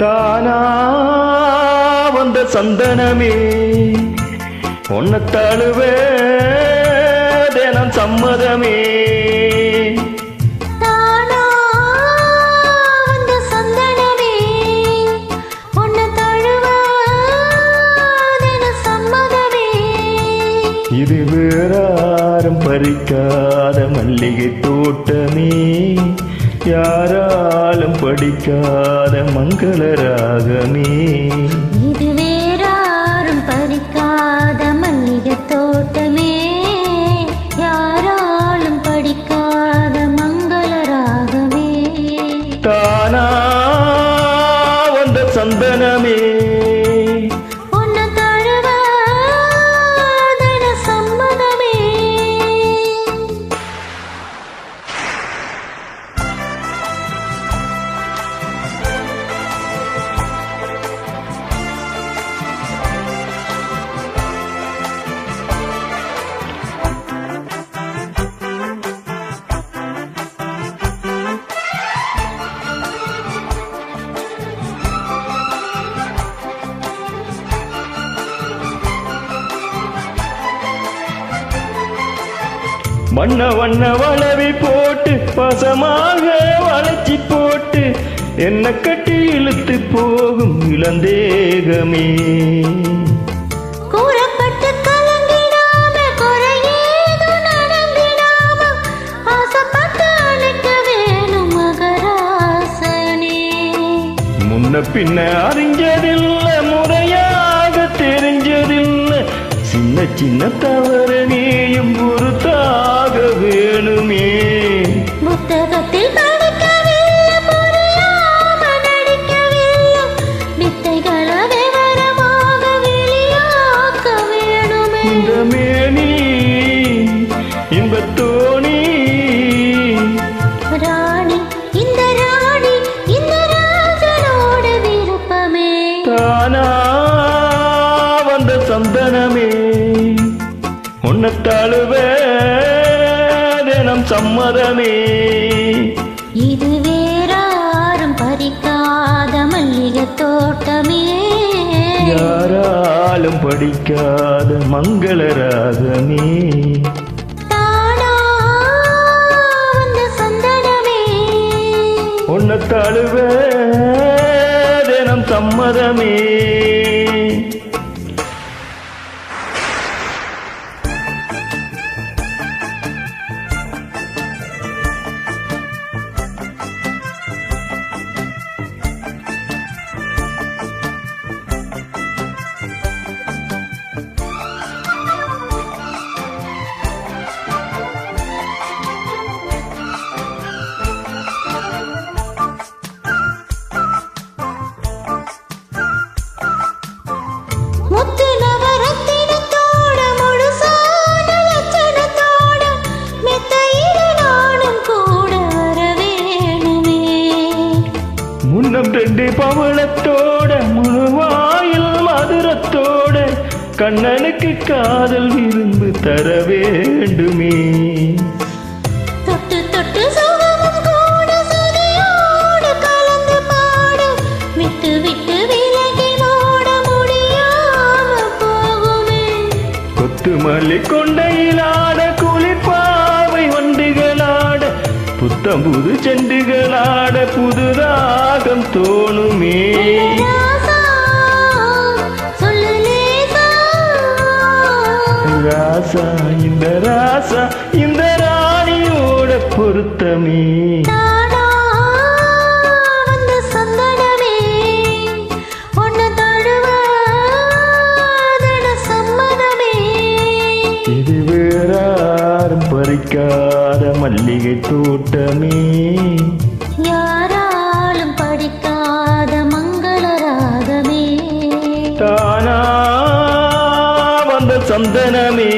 தானா வந்த சந்தனமே உன்னை தழுவே தினம் சம்மதமே. இது வேறாரும் பறிக்காத மல்லிகை தோட்டமே. யாராலும் படிக்காத மங்கள ராகமே. வண்ண வண்ண வளவி போட்டு பசமாக வளைச்சி போட்டு என்ன கட்டி இழுத்து போகும் இளந்தேகமே. முன்ன பின்ன அறிஞ்சதில்ல முறையாக தெரிஞ்சதில்ல. சின்ன சின்ன தவறு தானா வந்த சந்தனமே. உன்னை தழுவே தினம் சம்மதமே. இது வேறாரும் பறிக்காத மல்லிகை தோட்டமே. யாராலும் படிக்காத மங்கள ராகமே. தானா சம்மதமே. விட்டு விலகி ஓட முடியாம போகுமே. கொத்து மல்லி கொண்டையிலாட குளிப்பாவை வண்டுகளாட புத்தம் புது செண்டுகளாட புதுதாகம் தோணுமே. இது வேறாரும் பறிக்காத மல்லிகை தோட்டமே. யாராலும் படிக்காத மங்கள ராகமே. தானா வந்த சந்தனமே.